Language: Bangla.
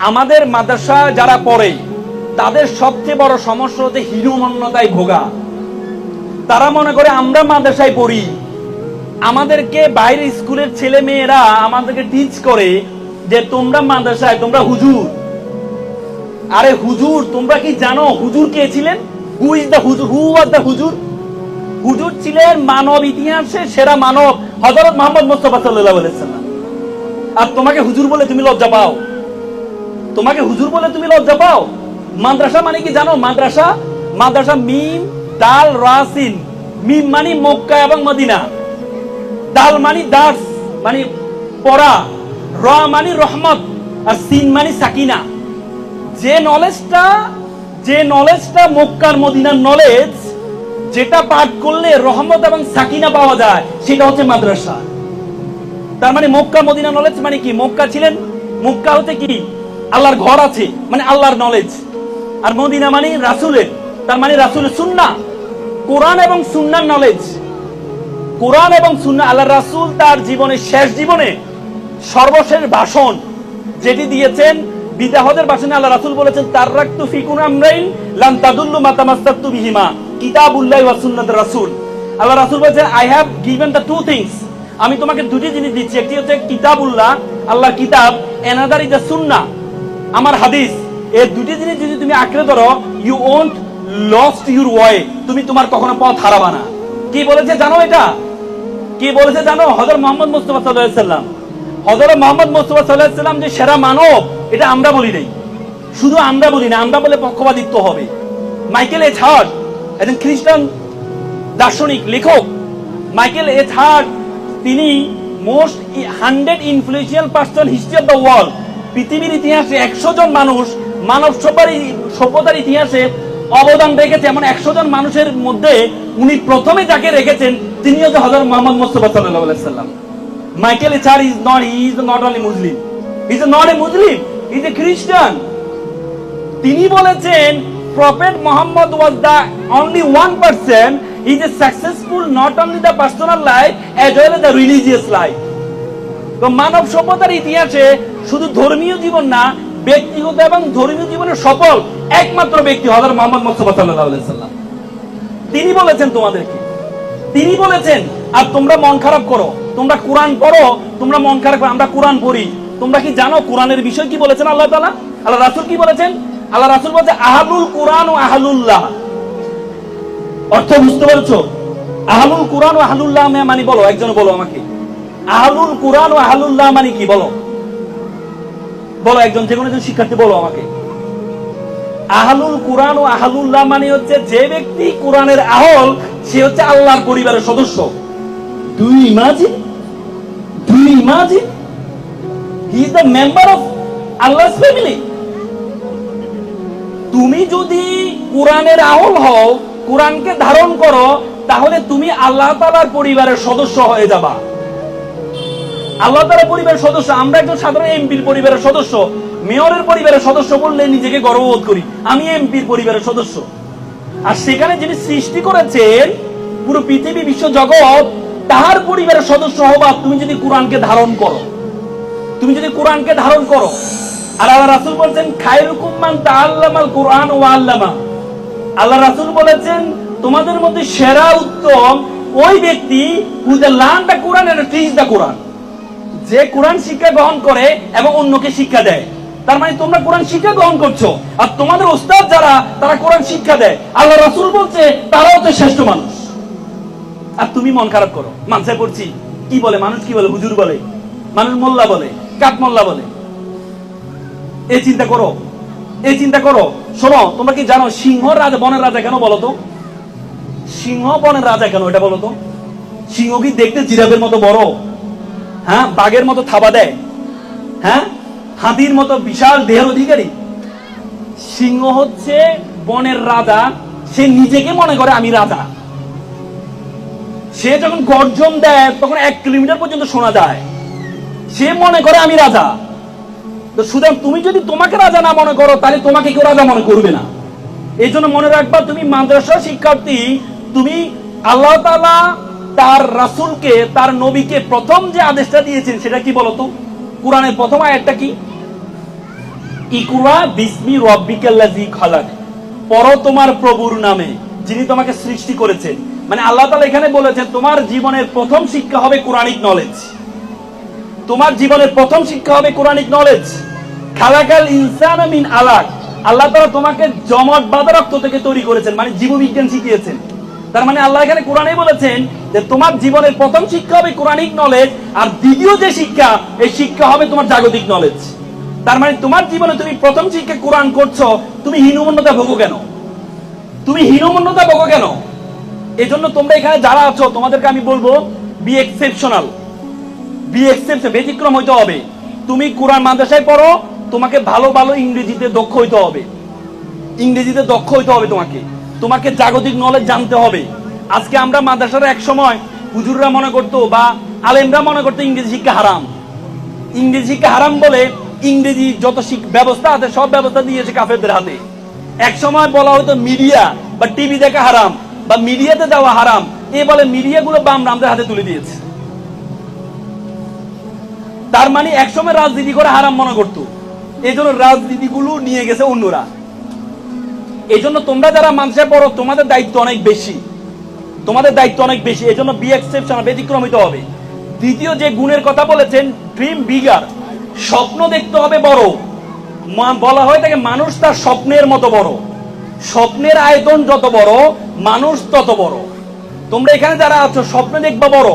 আমাদের মাদ্রাসা যারা পড়ে, তাদের সবচেয়ে বড় সমস্যা হচ্ছে হীনমন্যতায় ভোগা। তারা মনে করে, আমরা মাদ্রাসায় পড়ি। আমাদেরকে বাইরের স্কুলের ছেলে মেয়েরা আমাদেরকে টিচ করে যে তোমরা মাদ্রাসায়, তোমরা হুজুর। আরে হুজুর, তোমরা কি জানো হুজুর কে ছিলেন? হু ইজ দ্য হুজুর? হু ওয়াজ দ্য হুজুর? হুজুর ছিলেন মানব ইতিহাসে সেরা মানব, হযরত মোহাম্মদ মুস্তাফা সাল্লাল্লাহু আলাইহি আর তোমাকে হুজুর বলে তুমি লজ্জা পাও। তোমাকে হুজুর বলে তুমি লজ্জা পাও? মাদ্রাসা মানে কি জানো? মাদ্রাসা মাদ্রাসা মিম, দাল, রাসিন। মিম মানে মক্কা এবং মদিনা। দাল মানে দাস মানে পড়া। র মানে রহমত, আর সিন মানে সাকিনা। যে নলেজটা যে নলেজটা মক্কার, মদিনার নলেজ যেটা পাঠ করলে রহমত এবং সাকিনা পাওয়া যায়, সেটা হচ্ছে মাদ্রাসা। তার মানে মক্কা, মদিনা নলেজ মানে কি? মক্কা ছিলেন, মক্কা হতে কি? আল্লাহর ঘর আছে মানে আল্লাহর নলেজ আর মদিনা মানে রাসুলের, তার মানে রাসুলের সুন্না কোরআন এবং সুন্নার নলেজ কোরআন এবং সুন্না আল্লাহ রাসুল তার জীবনের শেষ জীবনে সর্বশেষ ভাষণ যেটি দিয়েছেন বিদাহদের ভাষণে আল্লাহ রাসুল বলেছেন তার রাখতু ফিকুন আমরাইন লান তাদুল্লু মাতামাস্তাতু বিহিমা কিতাবুল্লাহ ওয়া সুন্নাত রাসূল। আল্লাহ রাসূল বলেছেন I have given the two things আমি তোমাকে দুটি জিনিস দিচ্ছি, একটি হচ্ছে কিতাবুল্লাহ, আল্লাহর কিতাব। এনাদার ইজ দ্য সুন্নাহ আমার হাদিস, এই দুটি জিনিস যদি তুমি আঁকড়ে ধরো you won't lost your way তুমি তোমার কখনো পথ হারাবা না। কি বলেছে জানো এটা? কি বলেছে জানো? হজরত মোহাম্মদ মুস্তফা সাল্লাম। হজরত মোহাম্মদ মুস্তফা সাল্লাম যে সেরা মানব, এটা আমরা বলি নাই। শুধু আমরা বলি না, আমরা বলে পক্ষপাতিত্ব হবে। মাইকেল এচ হার্ট একজন খ্রিস্টান দার্শনিক, লেখক, মাইকেল এ হার্ট তিনি most hundred influential person history of the world. পৃথিবীর ইতিহাসে একশো জন মানুষ, মানব সভ্যতার সভ্যতার ইতিহাসে অবদান রেখেছে এমন একশো জন মানুষের মধ্যে উনি প্রথমে যাকে রেখেছেন, তিনি হচ্ছে হজরত মোহাম্মদ মুস্তফা সাল্লাম। Michael এচার is not is not only Muslim. Is not a Muslim is a Christian. তিনি বলেছেন, prophet Muhammad was the only one person is a successful not only the personal life, as well as the religious life. তো মানব সভ্যতার ইতিহাসে শুধু ধর্মীয় জীবন না, ব্যক্তিগত এবং ধর্মীয় জীবনে সফল একমাত্র ব্যক্তি হজরত মোহাম্মদ মুস্তফা সাল্লাম তিনি বলেছেন তোমাদেরকে। তিনি বলেছেন, আর তোমরা মন খারাপ করো, তোমরা কোরআন পড়ো, তোমরা মন খারাপ করো, আমরা কোরআন পড়ি। তোমরা কি জানো কোরআনের বিষয় কি বলেছেন আল্লাহ তাআলা? আল্লাহ রাসূল কি বলেছেন? আল্লাহ রাসূল বলছে, আহলুল কোরআন ও আহলুল্লাহ। অর্থ বুঝতে পারছ? আহলুল কোরআন ও আহলুল্লাহ মানে বলো, একজন বলো আমাকে। আহলুল কোরআন ও আহলুল্লাহ মানে কি? বলো। বলো, একজন যে কোনো একজন শিক্ষার্থী বলো আমাকে। আহলুল কোরআন ও আহলুল্লাহ মানে হচ্ছে যে ব্যক্তি কোরআনের আহল, সে হচ্ছে আল্লাহর পরিবারের সদস্য। You imagine? Do imagine? He is the member of Allah's family তুমি যদি কোরআনের আহল হও, কোরআনকে ধারণ করো, তাহলে তুমি আল্লাহ তাআলার পরিবারের সদস্য হয়ে যাবা। আল্লাহ তাআলা পরিবারের সদস্য, আমরা একজন সাধারণ এমপির পরিবারের সদস্য। মেয়রের পরিবারের সদস্য বললে নিজেকে গর্ববোধ করি। আমি এমপির পরিবারের সদস্য। আর সেখানে যিনি সৃষ্টি করেছেন, পুরো পৃথিবী, বিশ্ব জগৎ, তাহার পরিবারের সদস্য হবা তুমি যদি কোরআনকে ধারণ করো। তুমি যদি কোরআনকে ধারণ করো। আর আল্লাহ রাসূল বলছেন, খায়রুকুম মান তাআল্লামাল কোরআন ওয়া আল্লামা। আল্লাহ রাসূল বলেছেন, তোমাদের মধ্যে সেরা উত্তম ওই ব্যক্তি who the learn the Quran and teach the Quran যে কোরআন শিক্ষা গ্রহণ করে এবং অন্যকে শিক্ষা দেয়। তার মানে তোমরা কোরআন শিক্ষা গ্রহণ করছ, আর তোমাদের ওস্তাদ যারা, তারা কোরআন শিক্ষা দেয়। আল্লাহ রাসূল বলছে তারা হচ্ছে শ্রেষ্ঠ মানুষ। আর তুমি মন খারাপ করো। মানসায় পড়ছি, কি বলে, মানুষ কি বলে, হুজুর বলে, মানুষ মোল্লা বলে কাঠ মোল্লা বলে। এই চিন্তা করো এই চিন্তা করো। শোনো, তোমরা কি জানো সিংহ রাজা, বনের রাজা কেন বলো তো? সিংহ, বনের রাজা কেন এটা বলো তো? সিংহ কি দেখতে জিরাফের মতো বড়? হ্যাঁ বাঘের মতো থাবা দেয়। হ্যাঁ হাতির মতো বিশাল দেহের অধিকারী। সিংহ হচ্ছে বনের রাজা। সে নিজেকে মনে করে আমি রাজা। সে যখন গর্জন দেয়, তখন এক কিলোমিটার পর্যন্ত শোনা যায়। সে মনে করে আমি রাজা। তো সুতরাং তুমি যদি তোমাকে রাজা না মনে করো, তাহলে তোমাকে কেউ রাজা মনে করবে না। এই জন্য মনে রাখবা, তুমি মাদ্রাসা শিক্ষার্থী, তুমি আল্লাহ তাআলা তার রাসূলকে, তার নবীকে প্রথম যে আদেশটা দিয়েছেন, সেটা কি বলতো? কোরআনের প্রথম আয়াতটা কি? ইকুরা বিসমি রব্বিকাল্লাজি খালাক। পর তোমার প্রভুর নামে, যিনি তোমাকে সৃষ্টি করেছেন। মানে আল্লাহ তাআলা এখানে বলেছেন, তোমার জীবনের প্রথম শিক্ষা হবে কোরআনিক নলেজ তোমার জীবনের প্রথম শিক্ষা হবে কোরআনিক নলেজ খালাকাল ইনসান মিন আলাক। আল্লাহ তাআলা তোমাকে জমট বাঁধা রক্ত থেকে তৈরি করেছেন মানে জীববিজ্ঞান শিখিয়েছেন। তার মানে আল্লাহ এখানে কোরআনে বলেছেন যে তোমার জীবনের প্রথম শিক্ষা হবে কোরআনিক নলেজ আর দ্বিতীয় যে শিক্ষা, এই শিক্ষা হবে তোমার জাগতিক নলেজ তার মানে তোমার জীবনে তুমি প্রথম শিক্ষা কোরআন করছ, তুমি হীনমন্যতা ভোগো কেন? তুমি হীনমন্যতা ভোগো কেন? এই জন্য তোমরা এখানে যারা আছো, তোমাদেরকে আমি বলব বি এক্সেপশনাল বি এক্সেপশন ব্যতিক্রম হইতে হবে। তুমি কোরআন মাদ্রাসায় পড়ো, তোমাকে ভালো ভালো ইংরেজিতে দক্ষ হইতে হবে। ইংরেজিতে দক্ষ হইতে হবে তোমাকে। তোমাকে জাগতিক নলেজ জানতে হবে। আজকে আমরা মাদ্রাসার এক সময় হুজুররা মনে করতো বা আলেমরা মনে করতো ইংরেজি শিক্ষা হারাম। ইংরেজি শিক্ষা হারাম বলে ইংরেজি যত ব্যবস্থা আছে, সব ব্যবস্থা দিয়েছে কাফেরদের হাতে। এক সময় বলা হতো মিডিয়া বা টিভি দেখা হারাম বা মিডিয়াতে যাওয়া হারাম। এ বলে মিডিয়াগুলো বাম রামদের হাতে তুলে দিয়েছে। তার মানে একসময় রাজনীতি করে হারাম মনে করতো। এই জন্য রাজনীতিগুলো নিয়ে গেছে অন্যরা। এই জন্য তোমরা যারা মানুষে পড়ো, তোমাদের দায়িত্ব অনেক বেশি। তোমাদের দায়িত্ব অনেক বেশি। এই জন্য বি এক্সেপশন ব্যতিক্রম হইতে হবে। দ্বিতীয় যে গুণের কথা বলেছেন ড্রিম বিগার স্বপ্ন দেখতে হবে বড়। বলা হয় থাকে, মানুষ তার স্বপ্নের মতো বড়। স্বপ্নের আয়তন যত বড়, মানুষ তত বড়। তোমরা এখানে যারা আছো, স্বপ্ন দেখবা বড়।